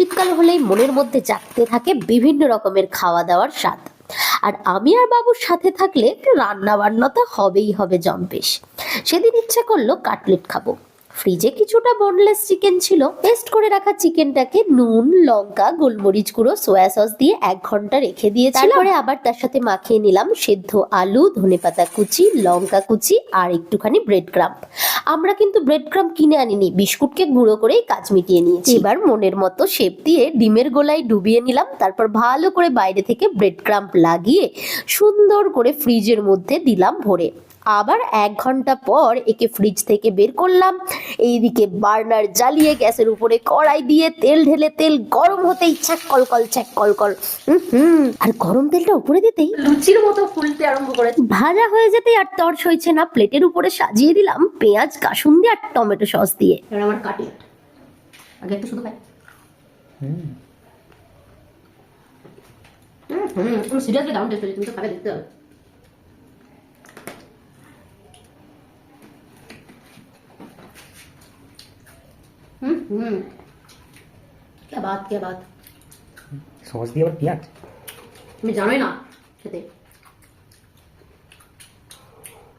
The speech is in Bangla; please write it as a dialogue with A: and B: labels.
A: শীতকাল হলেই মনের মধ্যে জাগতে থাকে বিভিন্ন রকমের খাওয়া দাওয়ার স্বাদ। আর আমি আর বাবুর সাথে থাকলে রান্না বান্না তো হবেই হবে জম্পেশ সেদিন ইচ্ছা করল কাটলেট খাব। ফ্রিজে কিছুটা বোনলেস চিকেন ছিল পেস্ট করে রাখা চিকেনটাকে নুন, লঙ্কা, গোলমরিচ গুঁড়ো সোয়া সস দিয়ে এক ঘণ্টা রেখে দিয়েছিলাম। তারপরে আবার তার সাথে মাখিয়ে নিলাম সেদ্ধ আলু, ধনেপাতা কুচি, লঙ্কা কুচি আর একটুখানি ব্রেড ক্রাম্প আমরা কিন্তু ব্রেড ক্রাম্প কিনে আনিনি বিস্কুটকে গুঁড়ো করেই কাজ মিটিয়ে নিয়েছি। এবার মনের মতো শেপ দিয়ে ডিমের গোলায় ডুবিয়ে নিলাম, তারপর ভালো করে বাইরে থেকে ব্রেড ক্রাম্প লাগিয়ে সুন্দর করে ফ্রিজের মধ্যে দিলাম ভরে। আবার এক ঘণ্টা পর একে ফ্রিজ থেকে বের করলাম। এইদিকে বার্নার জ্বালিয়ে গ্যাসের উপরে কড়াই দিয়ে তেল ঢেলে তেল গরম হতেই ছ্যাক কলকল ছ্যাক কলকল হুম আর গরম তেলটা উপরে দিতেই
B: লুচির মতো ফুলতে আরম্ভ করেছে
A: ভাজা হয়ে যেতেই আর তর সইছে না। প্লেটের উপরে সাজিয়ে দিলাম পেঁয়াজ কাসুন্দি আর টমেটো সস দিয়ে।
B: এবার আমার কাটলেট আগে একটু শুধু খাই। হুম। হুম সিরিয়াসলি দারুণ টেস্ট তুমি তো খাবে দেখতে হবে। हम्म, हम्म। क्या बात क्या बात?
C: समझ दिया बट क्या?
B: मैं जानो ही ना कहते